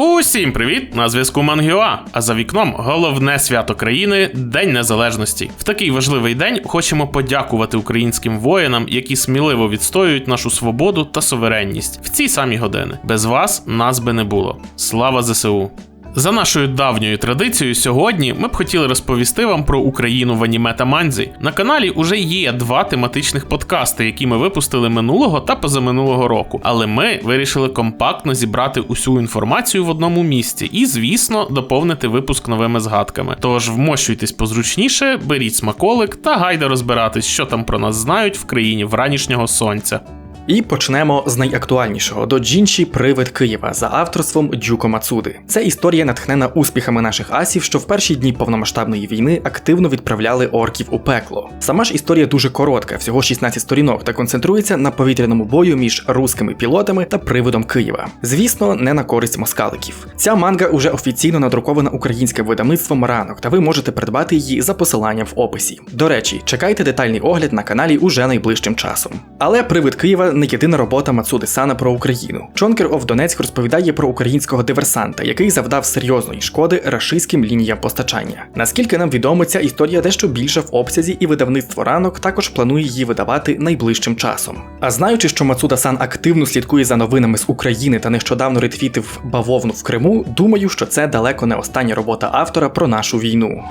Усім привіт! На зв'язку Мангіоа. А за вікном головне свято країни День Незалежності. В такий важливий день хочемо подякувати українським воїнам, які сміливо відстоюють нашу свободу та суверенність в ці самі години. Без вас нас би не було. Слава ЗСУ! За нашою давньою традицією, сьогодні ми б хотіли розповісти вам про Україну в аніме та манзі. На каналі уже є два тематичних подкасти, які ми випустили минулого та позаминулого року. Але ми вирішили компактно зібрати усю інформацію в одному місці і, звісно, доповнити випуск новими згадками. Тож вмощуйтесь позручніше, беріть смаколик та гайда розбиратись, що там про нас знають в країні вранішнього сонця. І почнемо з найактуальнішого до Джінші Привид Києва за авторством Дюко Мацуди. Це історія натхнена успіхами наших асів, що в перші дні повномасштабної війни активно відправляли орків у пекло. Сама ж історія дуже коротка, всього 16 сторінок, та концентрується на повітряному бою між руськими пілотами та привидом Києва. Звісно, не на користь москаликів. Ця манга уже офіційно надрукована українським видавництвом ранок, та ви можете придбати її за посиланням в описі. До речі, чекайте детальний огляд на каналі уже найближчим часом. Але привид Києва не єдина робота Мацуди Сана про Україну. Чонкер Ов Донецьк розповідає про українського диверсанта, який завдав серйозної шкоди рашистським лініям постачання. Наскільки нам відомо, ця історія дещо більша в обсязі, і видавництво ранок також планує її видавати найближчим часом. А знаючи, що Мацуда Сан активно слідкує за новинами з України та нещодавно ретвітив бавовну в Криму, думаю, що це далеко не остання робота автора про нашу війну.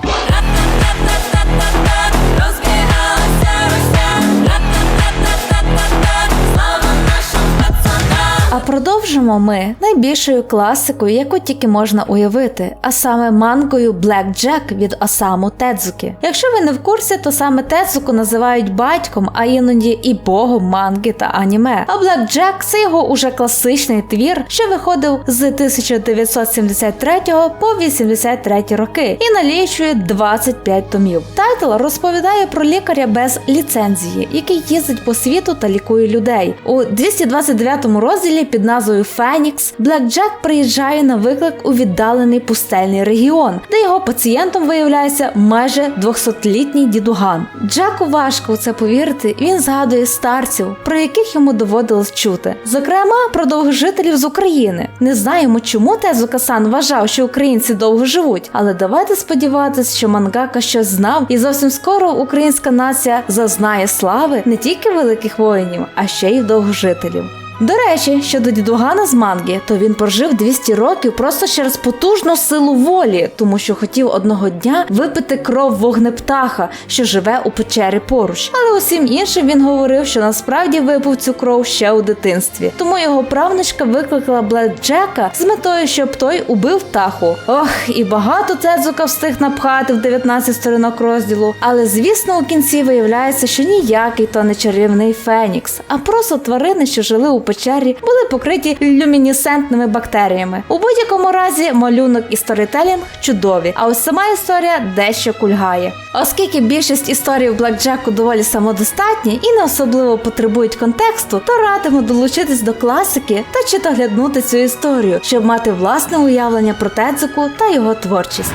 Продовжимо ми найбільшою класикою, яку тільки можна уявити, а саме мангою Black Jack від Осаму Тедзуки. Якщо ви не в курсі, то саме Тедзуку називають батьком, а іноді і богом манги та аніме. А Black Jack – це його уже класичний твір, що виходив з 1973 по 83 роки і налічує 25 томів. Тайтл розповідає про лікаря без ліцензії, який їздить по світу та лікує людей. У 229 розділі під назвою Фенікс Блек Джек приїжджає на виклик у віддалений пустельний регіон, де його пацієнтом виявляється майже 200-літній дідуган. Джеку важко у це повірити. Він згадує старців, про яких йому доводилось чути. Зокрема, про довгожителів з України. Не знаємо, чому Тезука Сан вважав, що українці довго живуть, але давайте сподіватися, що мангака щось знав, і зовсім скоро українська нація зазнає слави не тільки великих воїнів, а ще й довгожителів. До речі, щодо дідугана з манги, то він прожив 200 років просто через потужну силу волі, тому що хотів одного дня випити кров вогнептаха, що живе у печері поруч. Але усім іншим він говорив, що насправді випив цю кров ще у дитинстві. Тому його правнучка викликала Блек Джека з метою, щоб той убив птаху. Ох, і багато Цедзука встиг напхати в 19 сторінок розділу. Але звісно, у кінці виявляється, що ніякий то не чарівний Фенікс, а просто тварини, що жили у печері, були покриті люмінесцентними бактеріями. У будь-якому разі малюнок і сторітелінг чудові. А ось сама історія дещо кульгає. Оскільки більшість історій в Блекджеку доволі самодостатні і не особливо потребують контексту, то радимо долучитись до класики та чи догляднути цю історію, щоб мати власне уявлення про Тедзуку та його творчість.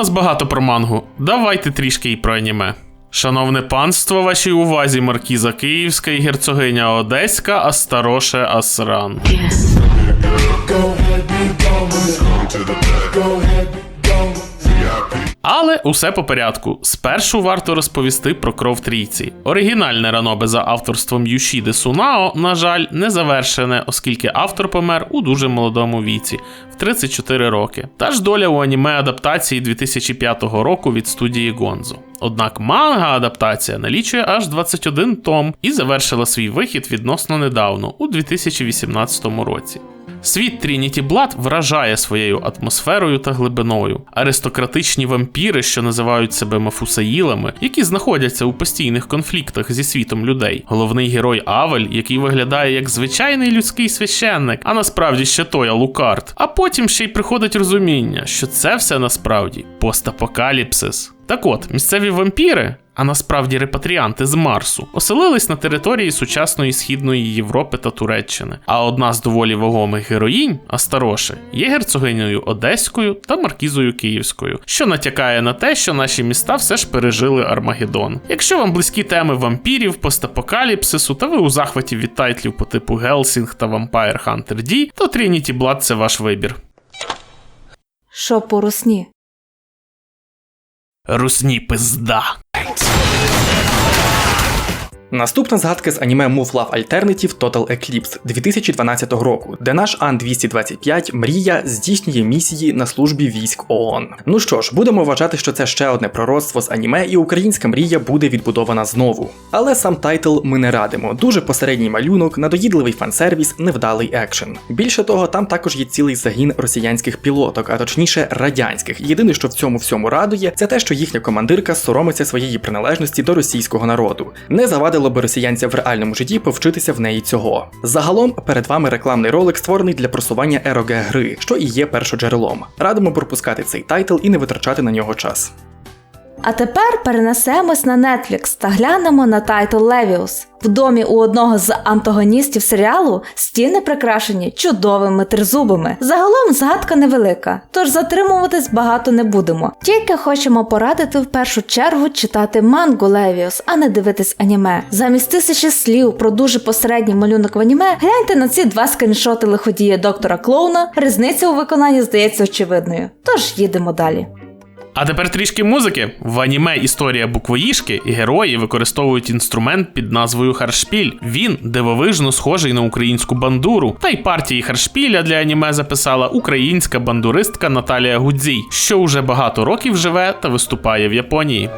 Нас багато про мангу. Давайте трішки і про аніме. Шановне панство, вашій увазі маркіза Київська і герцогиня Одеська Астароше Асран. Але усе по порядку. Спершу варто розповісти про кров трійці. Оригінальне ранобе за авторством Юшіди Сунао, на жаль, не завершене, оскільки автор помер у дуже молодому віці в 34 роки. Та ж доля у аніме адаптації 2005 року від студії Гонзо. Однак манга адаптація налічує аж 21 том і завершила свій вихід відносно недавно, у 2018 році. Світ Трініті Блад вражає своєю атмосферою та глибиною. Аристократичні вампіри, що називають себе мафусаїлами, які знаходяться у постійних конфліктах зі світом людей. Головний герой Авель, який виглядає як звичайний людський священник, а насправді ще той Алукард. А потім ще й приходить розуміння, що це все насправді постапокаліпсис. Так от, місцеві вампіри, а насправді репатріанти з Марсу, оселились на території сучасної східної Європи та Туреччини. А одна з доволі вагомих героїнь, Астароше, є герцогинею Одеською та маркізою Київською, що натякає на те, що наші міста все ж пережили Армагеддон. Якщо вам близькі теми вампірів, постапокаліпсису, та ви у захваті від тайтлів по типу Гелсінг та Vampire Hunter D, то Trinity Blood це ваш вибір. Що по русні? Русні пизда. Наступна згадка з аніме Move Love Alternative Total Eclipse 2012 року, де наш Ан-225 Мрія здійснює місії на службі військ ООН. Ну що ж, будемо вважати, що це ще одне пророцтво з аніме, і українська мрія буде відбудована знову. Але сам тайтл ми не радимо. Дуже посередній малюнок, надоїдливий фансервіс, невдалий екшен. Більше того, там також є цілий загін росіянських пілоток, а точніше радянських. Єдине, що в цьому всьому радує, це те, що їхня командирка соромиться своєї приналежності до російського народу. Не завадило би росіянцям в реальному житті повчитися в неї цього. Загалом перед вами рекламний ролик, створений для просування РОГ гри, що і є першоджерелом. Радимо пропускати цей тайтл і не витрачати на нього час. А тепер перенесемось на Netflix та глянемо на тайтл Левіус. В домі у одного з антагоністів серіалу стіни прикрашені чудовими тризубами. Загалом згадка невелика, тож затримуватись багато не будемо. Тільки хочемо порадити в першу чергу читати мангу Левіус, а не дивитись аніме. Замість тисячі слів про дуже посередній малюнок в аніме, гляньте на ці два скріншоти лиходія доктора Клоуна. Різниця у виконанні здається очевидною. Тож їдемо далі. А тепер трішки музики. В аніме Історія буквоїшки герої використовують інструмент під назвою Харшпіль. Він дивовижно схожий на українську бандуру. Та й партії Харшпіля для аніме записала українська бандуристка Наталія Гудзій, що уже багато років живе та виступає в Японії.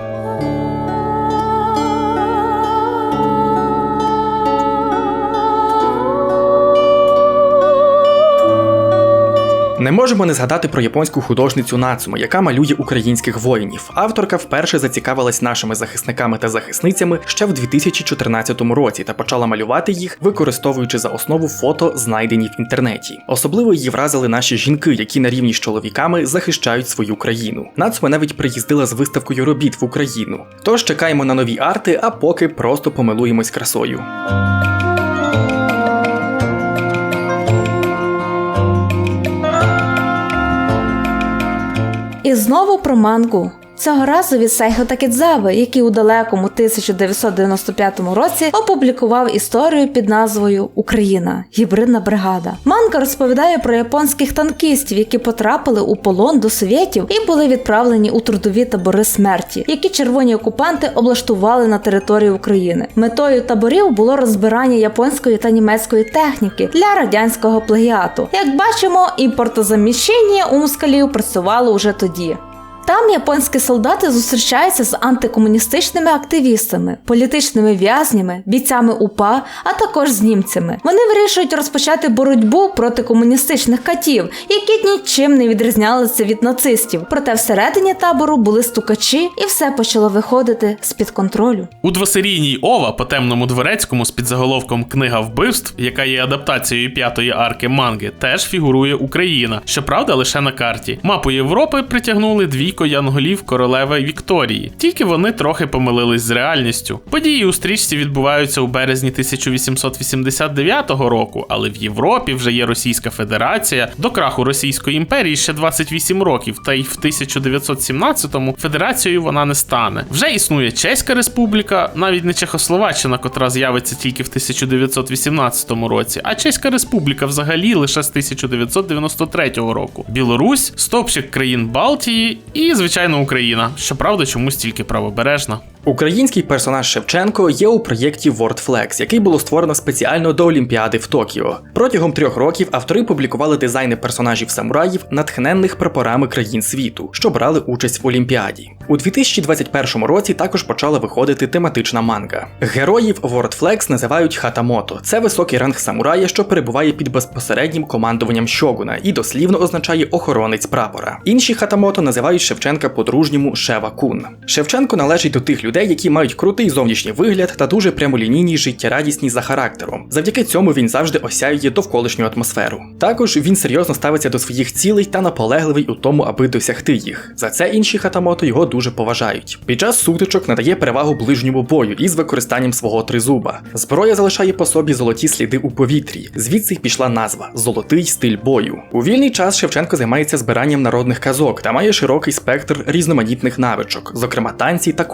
Не можемо не згадати про японську художницю Нацумо, яка малює українських воїнів. Авторка вперше зацікавилась нашими захисниками та захисницями ще в 2014 році та почала малювати їх, використовуючи за основу фото, знайдені в інтернеті. Особливо її вразили наші жінки, які на рівні з чоловіками захищають свою країну. Нацумо навіть приїздила з виставкою робіт в Україну. Тож чекаємо на нові арти, а поки просто помилуємось красою. Знову про мангу. Цього разу від Сайхо Такідзави, який у далекому 1995 році опублікував історію під назвою Україна гібридна бригада. Манга розповідає про японських танкістів, які потрапили у полон до совєтів і були відправлені у трудові табори смерті, які червоні окупанти облаштували на території України. Метою таборів було розбирання японської та німецької техніки для радянського плагіату. Як бачимо, імпортозаміщення у москалів працювало уже тоді. Там японські солдати зустрічаються з антикомуністичними активістами, політичними в'язнями, бійцями УПА, а також з німцями. Вони вирішують розпочати боротьбу проти комуністичних катів, які нічим не відрізнялися від нацистів. Проте всередині табору були стукачі, і все почало виходити з під контролю. У двосерійній ова по темному дворецькому з підзаголовком Книга вбивств, яка є адаптацією п'ятої арки манги, теж фігурує Україна. Щоправда, лише на карті. Мапу Європи притягнули двійко янголів королеви Вікторії. Тільки вони трохи помилились з реальністю. Події у стрічці відбуваються у березні 1889 року, але в Європі вже є Російська Федерація. До краху Російської імперії ще 28 років, та й в 1917-му федерацією вона не стане. Вже існує Чеська Республіка, навіть не Чехословаччина, котра з'явиться тільки в 1918 році, а Чеська Республіка взагалі лише з 1993 року. Білорусь, стопчик країн Балтії і, звичайно, Україна. Щоправда, чомусь тільки правобережна. Український персонаж Шевченко є у проєкті WordFlex, який було створено спеціально до Олімпіади в Токіо. Протягом трьох років автори публікували дизайни персонажів самураїв, натхненних прапорами країн світу, що брали участь в Олімпіаді. У 2021 році також почала виходити тематична манга. Героїв WordFlex називають хатамото. Це високий ранг самурая, що перебуває під безпосереднім командуванням Щогуна і дослівно означає охоронець прапора. Інші хатамото називають Шевченка по-дружньому Шева Кун. Шевченко належить до тих людей, які мають крутий зовнішній вигляд та дуже прямолінійні життєрадісні за характером. Завдяки цьому він завжди осяює довколишню атмосферу. Також він серйозно ставиться до своїх цілей та наполегливий у тому, аби досягти їх. За це інші хатамото його дуже поважають. Під час сутичок надає перевагу ближньому бою із використанням свого тризуба. Зброя залишає по собі золоті сліди у повітрі. Звідси й пішла назва золотий стиль бою. У вільний час Шевченко займається збиранням народних казок та має широкий спектр різноманітних навичок, зокрема танці та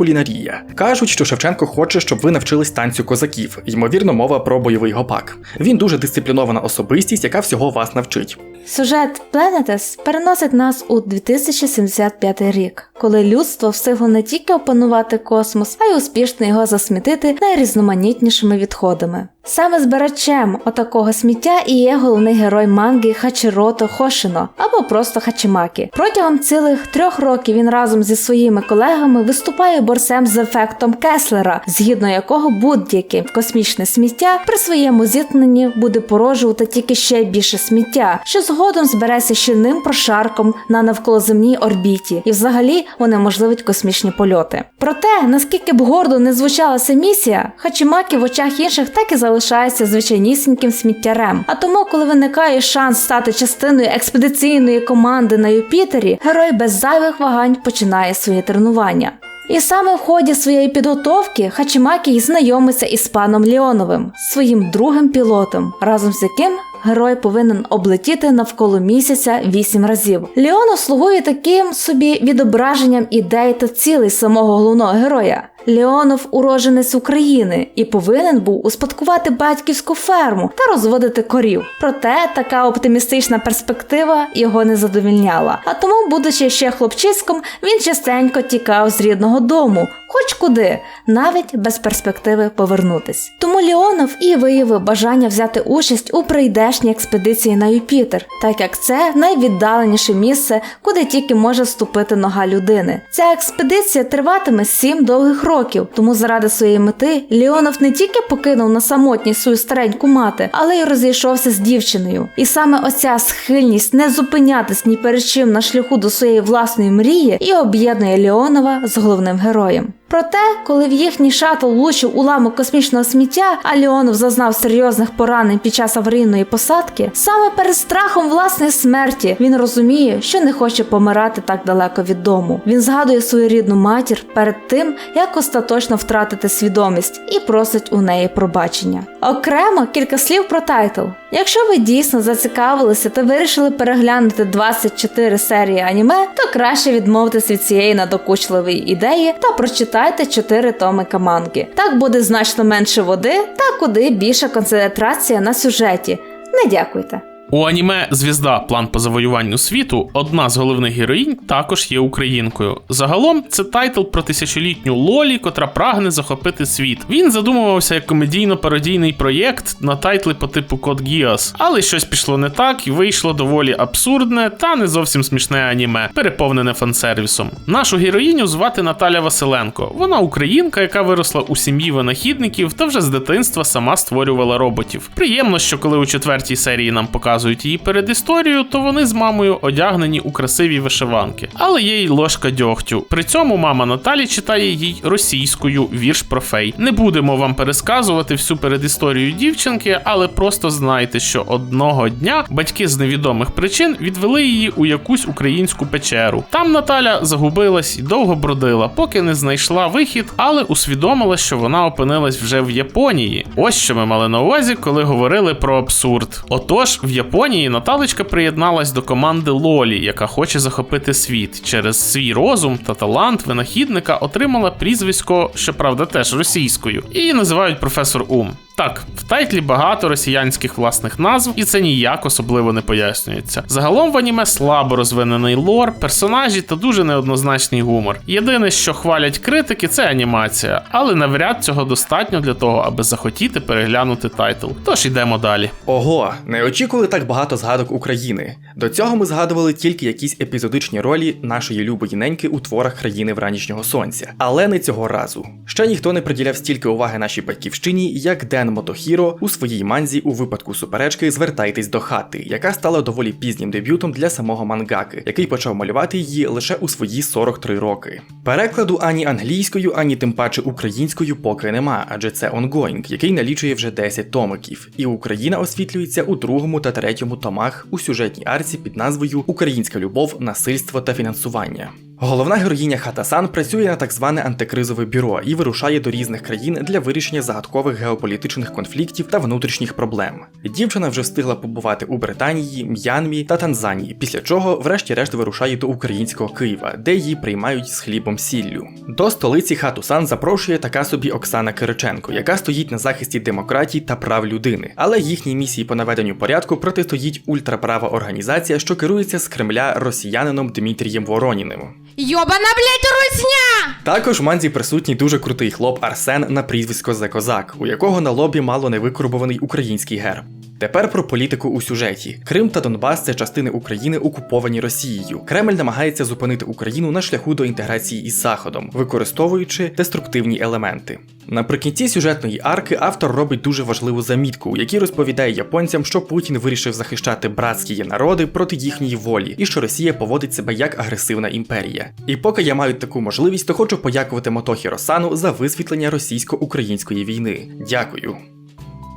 кулінарія. Кажуть, що Шевченко хоче, щоб ви навчились танцю козаків. Ймовірно, мова про бойовий гопак. Він дуже дисциплінована особистість, яка всього вас навчить. Сюжет Planetes переносить нас у 2075 рік, коли людство встигло не тільки опанувати космос, а й успішно його засмітити найрізноманітнішими відходами. Саме збирачем отакого сміття і є головний герой манги Хачірото Хошино або просто Хачимакі. Протягом цілих трьох років він разом зі своїми колегами виступає борцем з ефектом Кеслера, згідно якого будь-яке космічне сміття при своєму зіткненні буде породжувати тільки ще більше сміття, що згодом збереться щільним прошарком на навколоземній орбіті, і взагалі унеможливить космічні польоти. Проте, наскільки б гордо не звучала ця місія, Хачимакі в очах інших так і залишається звичайнісіньким сміттярем. А тому, коли виникає шанс стати частиною експедиційної команди на Юпітері, герой без зайвих вагань починає своє тренування. І саме в ході своєї підготовки Хачимакі знайомиться із паном Ліоновим, своїм другим пілотом, разом з яким герой повинен облетіти навколо місяця вісім разів. Ліоно слугує таким собі відображенням ідей та цілей самого головного героя. Леонов уродженець України і повинен був успадкувати батьківську ферму та розводити корів. Проте така оптимістична перспектива його не задовільняла. А тому, будучи ще хлопчиськом, він частенько тікав з рідного дому, хоч куди, навіть без перспективи повернутись. Тому Леонов і виявив бажання взяти участь у прийдешній експедиції на Юпітер, так як це найвіддаленіше місце, куди тільки може ступити нога людини. Ця експедиція триватиме сім довгих років, тому заради своєї мети Леонов не тільки покинув на самотність свою стареньку мати, але й розійшовся з дівчиною. І саме оця схильність не зупинятись ні перед чим на шляху до своєї власної мрії і об'єднує Леонова з головним героєм. Проте, коли в їхній шатл влучив уламок космічного сміття, а Леонов зазнав серйозних поранень під час аварійної посадки, саме перед страхом власної смерті він розуміє, що не хоче помирати так далеко від дому. Він згадує свою рідну матір перед тим, як остаточно втратити свідомість, і просить у неї пробачення. Окремо кілька слів про тайтл. Якщо ви дійсно зацікавилися та вирішили переглянути 24 серії аніме, то краще відмовитись від цієї надокучливої ідеї та прочитайте 4 томика манги. Так буде значно менше води та куди більша концентрація на сюжеті. Не дякуйте. У аніме Звізда План по завоюванню світу одна з головних героїнь також є українкою. Загалом це тайтл про тисячолітню Лолі, котра прагне захопити світ. Він задумувався як комедійно-пародійний проєкт на тайтли по типу Код Гіас, але щось пішло не так і вийшло доволі абсурдне та не зовсім смішне аніме, переповнене фансервісом. Нашу героїню звати Наталя Василенко. Вона українка, яка виросла у сім'ї винахідників та вже з дитинства сама створювала роботів. Приємно, що коли у четвертій серії нам показують її передісторію, то вони з мамою одягнені у красиві вишиванки. Але є й ложка дьогтю. При цьому мама Наталі читає їй російською вірш про фей. Не будемо вам пересказувати всю передісторію дівчинки, але просто знайте, що одного дня батьки з невідомих причин відвели її у якусь українську печеру. Там Наталя загубилась і довго бродила, поки не знайшла вихід, але усвідомила, що вона опинилась вже в Японії. Ось що ми мали на увазі, коли говорили про абсурд. Отож, в Японії Наталечка приєдналась до команди Лолі, яка хоче захопити світ. Через свій розум та талант винахідника отримала прізвисько, щоправда, теж російською, і називають професор Ум. Так, в тайтлі багато росіянських власних назв, і це ніяк особливо не пояснюється. Загалом в аніме слабо розвинений лор, персонажі та дуже неоднозначний гумор. Єдине, що хвалять критики, це анімація, але навряд цього достатньо для того, аби захотіти переглянути тайтл. Тож йдемо далі. Ого, не очікували так багато згадок України. До цього ми згадували тільки якісь епізодичні ролі нашої любої неньки у творах країни вранішнього сонця, але не цього разу. Ще ніхто не приділяв стільки уваги нашій батьківщині, як Ден Мотохіро у своїй манзі у випадку суперечки Звертайтесь до хати, яка стала доволі пізнім дебютом для самого мангаки, який почав малювати її лише у свої 43 роки. Перекладу ані англійською, ані тим паче українською поки нема, адже це онгоїнг, який налічує вже 10 томиків, і Україна освітлюється у другому та третьому томах у сюжетній арці під назвою Українська любов, насильство та фінансування. Головна героїня Хатасан працює на так зване антикризове бюро і вирушає до різних країн для вирішення загадкових геополітичних конфліктів та внутрішніх проблем. Дівчина вже встигла побувати у Британії, М'янмі та Танзанії, після чого, врешті-решт, вирушає до українського Києва, де її приймають з хлібом сіллю. До столиці Хатусан запрошує така собі Оксана Кириченко, яка стоїть на захисті демократії та прав людини. Але їхній місії по наведенню порядку протистоїть ультраправа організація, що керується з Кремля росіянином Дмитрієм Вороніним. Йобана, блять, русня! Також в манзі присутній дуже крутий хлоп Арсен на прізвисько Зе Козак, у якого на лобі мало не викорбований український герб. Тепер про політику у сюжеті. Крим та Донбас це частини України, окуповані Росією. Кремль намагається зупинити Україну на шляху до інтеграції із Заходом, використовуючи деструктивні елементи. Наприкінці сюжетної арки автор робить дуже важливу замітку, у якій розповідає японцям, що Путін вирішив захищати братські народи проти їхньої волі, і що Росія поводить себе як агресивна імперія. І поки я маю таку можливість, то хочу подякувати Мотохі Росану за висвітлення російсько-української війни. Дякую.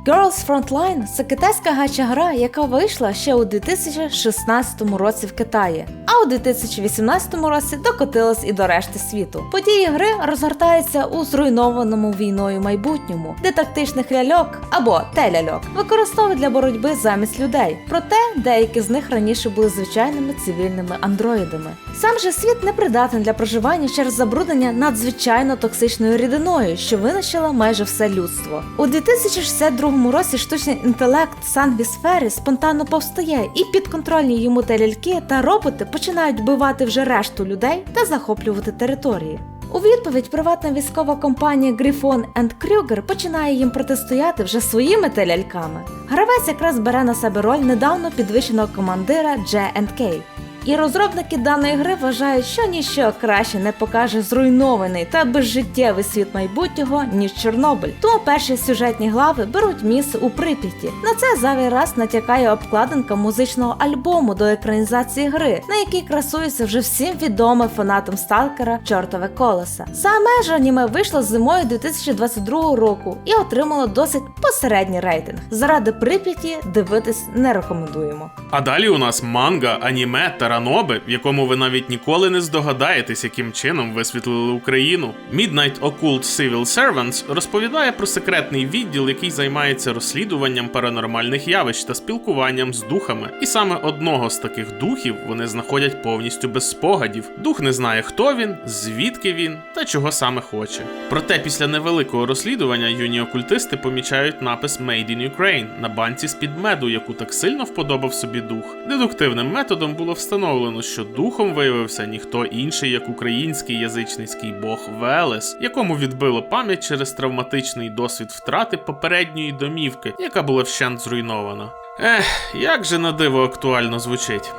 Girls Frontline це китайська гача гра, яка вийшла ще у 2016 році в Китаї, а у 2018 році докотилась і до решти світу. Події гри розгортаються у зруйнованому війною майбутньому, де тактичних ляльок або теляльок використовують для боротьби замість людей. Проте деякі з них раніше були звичайними цивільними андроїдами. Сам же світ не придатний для проживання через забруднення надзвичайно токсичною рідиною, що винищила майже все людство. У 2062 році штучний інтелект Санбісфери спонтанно повстає, і підконтрольні йому те ляльки та роботи починають вбивати вже решту людей та захоплювати території. У відповідь приватна військова компанія Griffon Kruger починає їм протистояти вже своїми теляльками. Гравець якраз бере на себе роль недавно підвищеного командира J&K. І розробники даної гри вважають, що ніщо краще не покаже зруйнований та безжиттєвий світ майбутнього, ніж Чорнобиль. Тому перші сюжетні глави беруть місце у Прип'яті. На це зайвий раз натякає обкладинка музичного альбому до екранізації гри, на якій красується вже всім відоме фанатам сталкера Чортове колеса. Саме ж аніме вийшло зимою 2022 року і отримало досить посередній рейтинг. Заради Прип'яті дивитись не рекомендуємо. А далі у нас манга, аніме та раноби, в якому ви навіть ніколи не здогадаєтесь, яким чином висвітлили Україну. Midnight Occult Civil Servants розповідає про секретний відділ, який займається розслідуванням паранормальних явищ та спілкуванням з духами. І саме одного з таких духів вони знаходять повністю без спогадів. Дух не знає, хто він, звідки він та чого саме хоче. Проте після невеликого розслідування юні окультисти помічають напис Made in Ukraine на банці з під меду, яку так сильно вподобав собі дух. Дедуктивним методом було встановлено, що духом виявився ніхто інший, як український язичницький бог Велес, якому відбило пам'ять через травматичний досвід втрати попередньої домівки, яка була вщент зруйнована. Ех, як же на диво актуально звучить.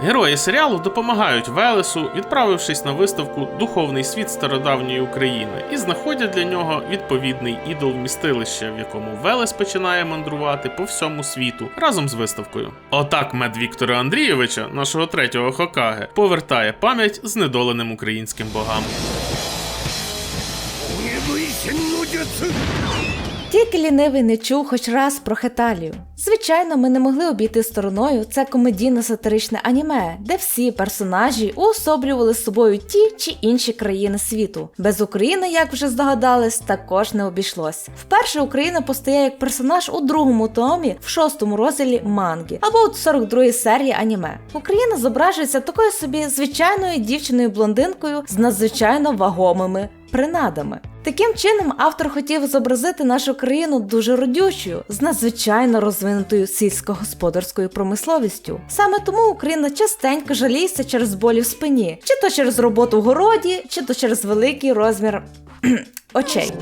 Герої серіалу допомагають Велесу, відправившись на виставку Духовний світ стародавньої України, і знаходять для нього відповідний ідол вмістилища, в якому Велес починає мандрувати по всьому світу разом з виставкою. Отак мед Віктора Андрійовича, нашого третього Хокаге, повертає пам'ять знедоленим українським богам. Тільки лінивий не чув хоч раз про Хеталію. Звичайно, ми не могли обійти стороною це комедійно-сатиричне аніме, де всі персонажі уособлювали з собою ті чи інші країни світу. Без України, як вже здогадались, також не обійшлось. Вперше Україна постає як персонаж у другому томі в шостому розділі манги або у 42-й серії аніме. Україна зображується такою собі звичайною дівчиною блондинкою з надзвичайно вагомими принадами. Таким чином, автор хотів зобразити нашу країну дуже родючою, з надзвичайно розвинутою сільськогосподарською промисловістю. Саме тому Україна частенько жаліється через болі в спині, чи то через роботу в городі, чи то через великий розмір очей.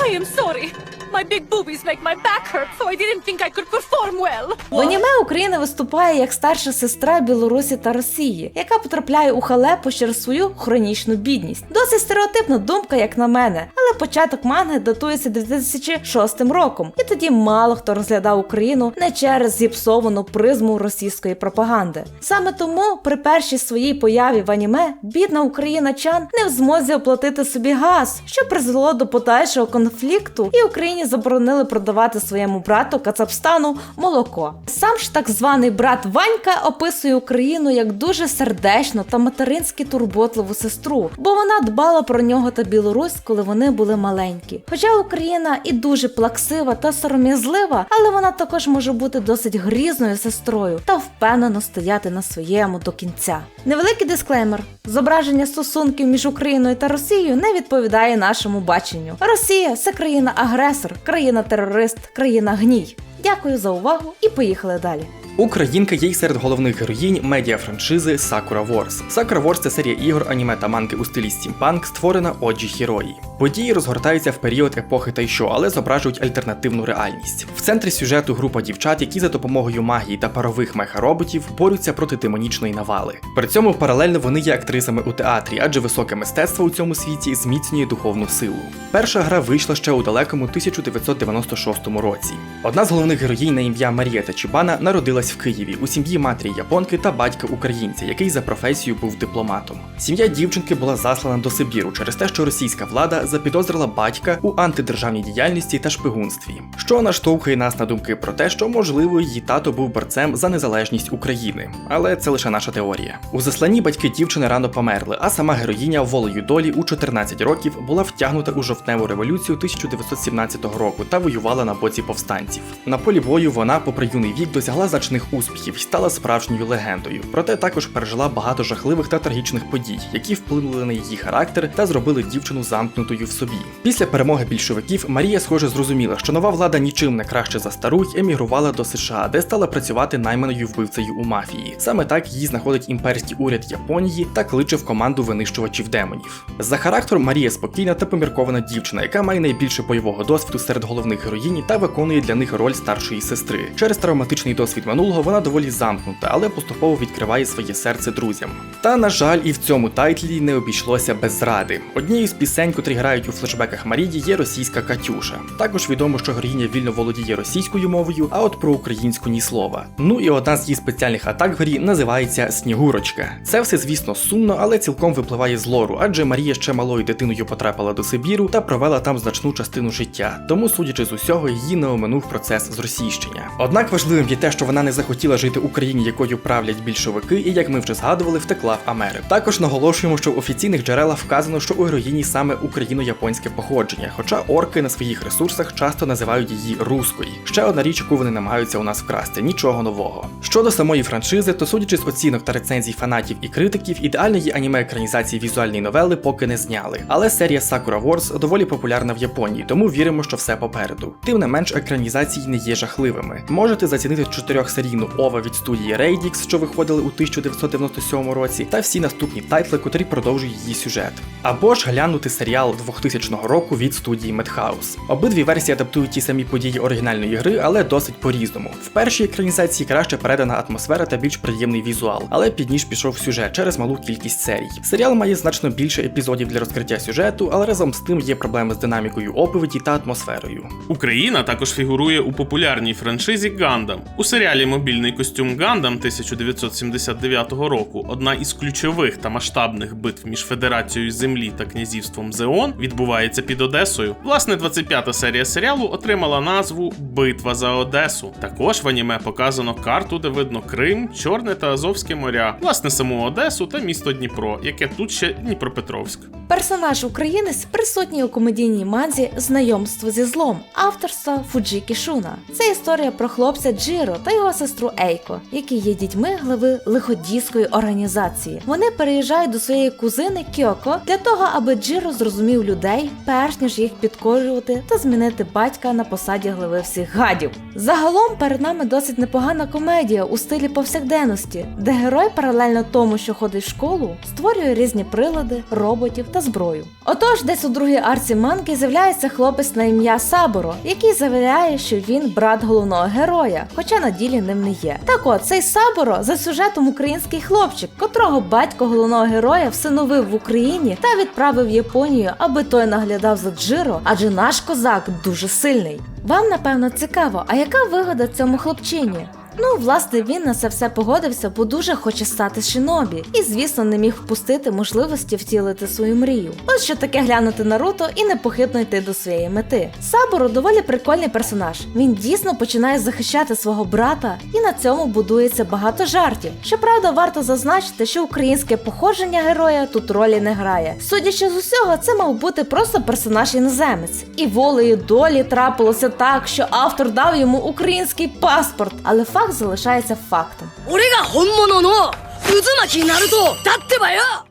I am sorry. My big boobies make my back hurt, so I didn't think I could perform well. В аніме Україна виступає як старша сестра Білорусі та Росії, яка потрапляє у халепу через свою хронічну бідність. Досить стереотипна думка, як на мене, але початок манги датується 2006 роком, і тоді мало хто розглядав Україну не через зіпсовану призму російської пропаганди. Саме тому при першій своїй появі в аніме бідна Україна Чан не в змозі оплатити собі газ, що призвело до подальшого конфлікту, і Україні заборонили продавати своєму брату Кацапстану молоко. Сам ж так званий брат Ванька описує Україну як дуже сердечну та материнськи турботливу сестру, бо вона дбала про нього та Білорусь, коли вони були маленькі. Хоча Україна і дуже плаксива та сором'язлива, але вона також може бути досить грізною сестрою та впевнено стояти на своєму до кінця. Невеликий дисклеймер: зображення стосунків між Україною та Росією не відповідає нашому баченню. Росія це країна-агресор, країна-терорист, країна гній. Дякую за увагу і поїхали далі. Українка є й серед головних героїнь медіафраншизи Sakura Wars. Sakura Wars – це серія ігор, аніме та манги у стилі стімпанк, створена Оджі Хірої. Події розгортаються в період епохи Тайшо, але зображують альтернативну реальність. В центрі сюжету група дівчат, які за допомогою магії та парових меха-роботів борються проти демонічної навали. При цьому паралельно вони є актрисами у театрі, адже високе мистецтво у цьому світі зміцнює духовну силу. Перша гра вийшла ще у далекому 1996 році. Одна з головних героїнь на ім'я Марія Тачібана народилась в Києві у сім'ї матері японки та батька українця, який за професією був дипломатом. Сім'я дівчинки була заслана до Сибіру через те, що російська влада запідозрила батька у антидержавній діяльності та шпигунстві, що наштовхує нас на думки про те, що можливо її тато був борцем за незалежність України. Але це лише наша теорія. У засланні батьки дівчини рано померли, а сама героїня волею долі у 14 років була втягнута у жовтневу революцію 1917 року та воювала на боці повстанців. На полі бою вона, попри юний вік, досягла значних успіхів і стала справжньою легендою. Проте також пережила багато жахливих та трагічних подій, які вплинули на її характер та зробили дівчину замкнутою в собі. Після перемоги більшовиків Марія, схоже, зрозуміла, що нова влада нічим не краще за стару й емігрувала до США, де стала працювати найманою вбивцею у мафії. Саме так її знаходить імперський уряд Японії та кличе в команду винищувачів демонів. За характером Марія спокійна та поміркована дівчина, яка має найбільше бойового досвіду серед головних героїнь та виконує для них роль старшої сестри. Через травматичний досвід минулого вона доволі замкнута, але поступово відкриває своє серце друзям. Та на жаль, і в цьому тайтлі не обійшлося без зради. Однією з пісень, котрі грають у флешбеках Марії, є російська Катюша. Також відомо, що героїня вільно володіє російською мовою, а от про українську ні слова. Ну і одна з її спеціальних атак в грі називається Снігурочка. Це все, звісно, сумно, але цілком випливає з лору, адже Марія ще малою дитиною потрапила до Сибіру та провела там значну частину життя. Тому, судячи з усього, її не оминув процес зросійщення. Однак важливим є те, що вона не захотіла жити у країні, якою правлять більшовики, і як ми вже згадували, втекла в Америку. Також наголошуємо, що в офіційних джерелах вказано, що у героїні саме україно-японське походження, хоча орки на своїх ресурсах часто називають її руською. Ще одна річ, яку вони намагаються у нас вкрасти, нічого нового. Щодо самої франшизи, то судячи з оцінок та рецензій фанатів і критиків, ідеальної аніме екранізації візуальної новели поки не зняли. Але серія Sakura Wars доволі популярна в Японії, тому віримо, що все попереду. Тим не менш, екранізації не є жахливими. Можете зацінити чотирьохсерійну ова від студії Radix, що виходили у 1997 році, та всі наступні тайтли, котрі продовжують її сюжет. Або ж глянути серіал 2000 року від студії Madhouse. Обидві версії адаптують ті самі події оригінальної гри, але досить по-різному. В першій екранізації краще передана атмосфера та більш приємний візуал, але під ніж пішов сюжет через малу кількість серій. Серіал має значно більше епізодів для розкриття сюжету, але разом з тим є проблеми з динамікою оповіді та атмосферою. Україна також фігурує у популярній франшизі Гандам. У серіалі Мобільний костюм Гандам 1979 року одна із ключових та масштабних битв між Федерацією Землі та князівством Зеон відбувається під Одесою. Власне, 25-та серія серіалу отримала назву Битва за Одесу. Також в аніме показано карту, де видно Крим, Чорне та Азовське моря, власне, саму Одесу та місто Дніпро, яке тут ще Дніпропетровськ. Персонаж українець присутній у комедійній манзі Знайомство зі злом авторства Фуджікі Шуна. Це історія про хлопця Джиро та його сестру Ейко, які є дітьми глави лиходійської організації. Вони переїжджають до своєї кузини Кьоко для того, аби Джиро зрозумів людей, перш ніж їх підкорювати та змінити батька на посаді глави всіх гадів. Загалом перед нами досить непогана комедія у стилі повсякденності, де герой паралельно тому, що ходить в школу, створює різні прилади, роботів та зброю. Отож, десь у другій арці манки з'являється хлопець на ім'я Саборо, який заявляє, що він брат головного героя, хоча на ділі ним не є. Так от, цей Саборо за сюжетом український хлопчик, котрого батько головного героя всиновив в Україні та відправив в Японію, аби той наглядав за Джиро, адже наш козак дуже сильний. Вам напевно цікаво, а яка вигода цьому хлопчині? Ну, власне, він на це все погодився, бо дуже хоче стати шинобі, і, звісно, не міг впустити можливості втілити свою мрію. Ось що таке глянути Наруто і непохитно йти до своєї мети. Саборо доволі прикольний персонаж. Він дійсно починає захищати свого брата, і на цьому будується багато жартів. Щоправда, варто зазначити, що українське походження героя тут ролі не грає. Судячи з усього, це мав бути просто персонаж іноземець. І волею долі трапилося так, що автор дав йому український паспорт, але факт факт залишається фактом.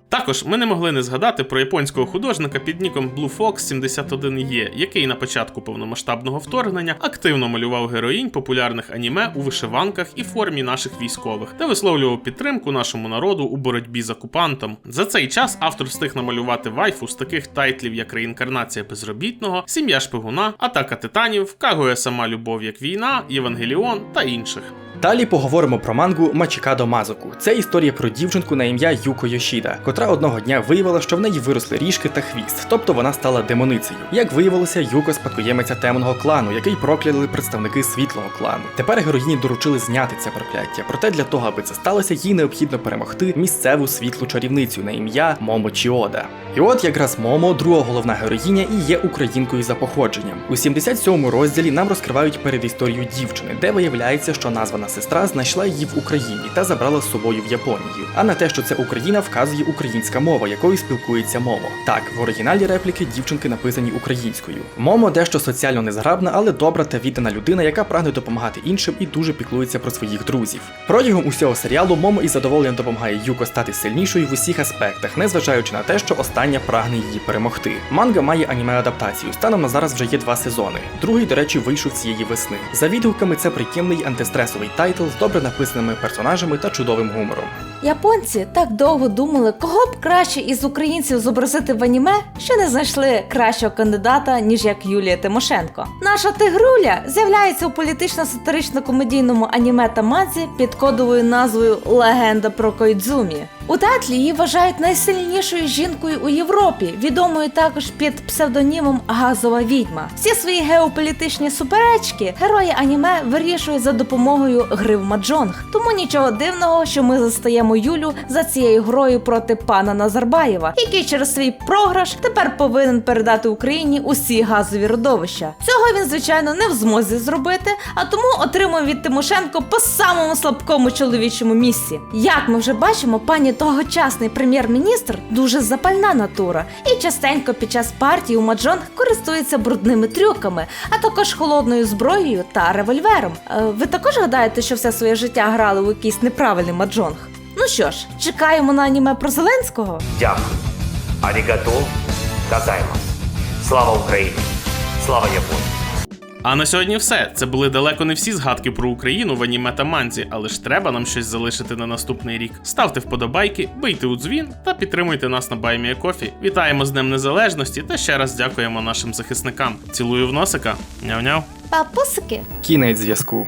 Також ми не могли не згадати про японського художника під ніком Blue Fox 71 є який на початку повномасштабного вторгнення активно малював героїнь популярних аніме у вишиванках і формі наших військових та висловлював підтримку нашому народу у боротьбі з окупантом. За цей час автор встиг намалювати вайфу з таких тайтлів, як реінкарнація безробітного, сім'я шпигуна, атака титанів, кагує сама любов як війна, Євангеліон та інших. Далі поговоримо про мангу Мачікадо Мазоку. Це історія про дівчинку на ім'я Юко Йошіда, котра одного дня виявила, що в неї виросли ріжки та хвіст, тобто вона стала демоницею. Як виявилося, Юко спадкоємиця темного клану, який прокляли представники світлого клану. Тепер героїні доручили зняти це прокляття. Проте для того, аби це сталося, їй необхідно перемогти місцеву світлу чарівницю на ім'я Момо Чіода. І от якраз Момо, друга головна героїня, і є українкою за походженням. У 77-му розділі нам розкривають передісторію дівчини, де виявляється, що названа сестра знайшла її в Україні та забрала з собою в Японію. А на те, що це Україна, вказує українська мова, якою спілкується Момо. Так, в оригіналі репліки дівчинки написані українською. Момо дещо соціально незграбна, але добра та віддана людина, яка прагне допомагати іншим і дуже піклується про своїх друзів. Протягом усього серіалу Момо із задоволенням допомагає Юко стати сильнішою в усіх аспектах, незважаючи на те, що остання прагне її перемогти. Манга має аніме-адаптацію. Станом на зараз вже є два сезони. Другий, до речі, вийшов цієї весни. За відгуками, це приємний антистресовий тайтл з добре написаними персонажами та чудовим гумором. Японці так довго думали, кого б краще із українців зобразити в аніме, що не знайшли кращого кандидата, ніж як Юлія Тимошенко. Наша тигруля з'являється у політично-сатирично-комедійному аніме та манзі під кодовою назвою Легенда про Койдзумі. У театрі її вважають найсильнішою жінкою у Європі, відомою також під псевдонімом Газова відьма. Всі свої геополітичні суперечки герої аніме вирішують за допомогою гри в маджонг. Тому нічого дивного, що ми застаємо Юлю за цією грою проти пана Назарбаєва, який через свій програш тепер повинен передати Україні усі газові родовища. Цього він, звичайно, не в змозі зробити, а тому отримує від Тимошенко по самому слабкому чоловічому місці. Як ми вже бачимо, пані тогочасний прем'єр-міністр дуже запальна натура і частенько під час партії у Маджонг користується брудними трюками, а також холодною зброєю та револьвером. Е, ви також гадаєте, що все своє життя грали у якийсь неправильний маджонг? Ну що ж, чекаємо на аніме про Зеленського. Дякую. Арігато газаймас. Слава Україні! Слава Японії! А на сьогодні все. Це були далеко не всі згадки про Україну в аніме та манзі, але ж треба нам щось залишити на наступний рік. Ставте вподобайки, бийте у дзвін та підтримуйте нас на BuyMeACoffee. Вітаємо з Днем Незалежності та ще раз дякуємо нашим захисникам. Цілую в носика. Няв-няв. Папусики! Кінець зв'язку.